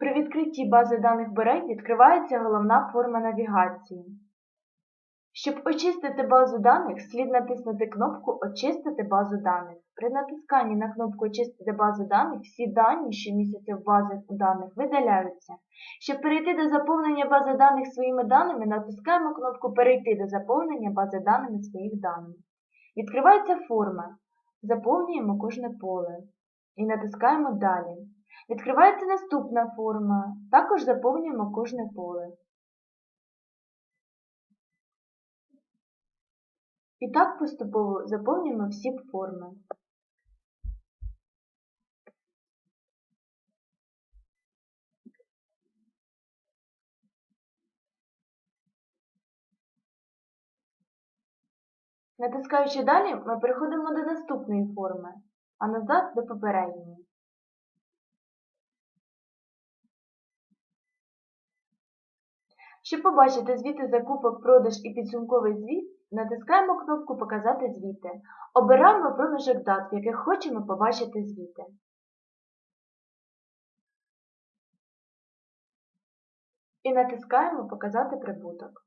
При відкритті бази даних Берей відкривається головна форма навігації. Щоб очистити базу даних, слід натиснути кнопку Очистити базу даних. При натисканні на кнопку Очистити базу даних всі дані, що містяться в базі даних, видаляються. Щоб перейти до заповнення бази даних своїми даними, натискаємо кнопку Перейти до заповнення бази даними своїх даних. Відкривається форма. Заповнюємо кожне поле і натискаємо Далі. Відкривається наступна форма. Також заповнюємо кожне поле. І так поступово заповнюємо всі форми. Натискаючи далі, ми переходимо до наступної форми, а назад до попередньої. Щоб побачити звіти закупок, продаж і підсумковий звіт, натискаємо кнопку Показати звіти. Обираємо проміжок дат, в яких хочемо побачити звіти. І натискаємо Показати прибуток.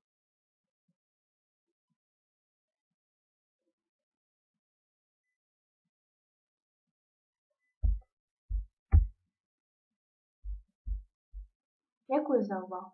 Дякую за увагу!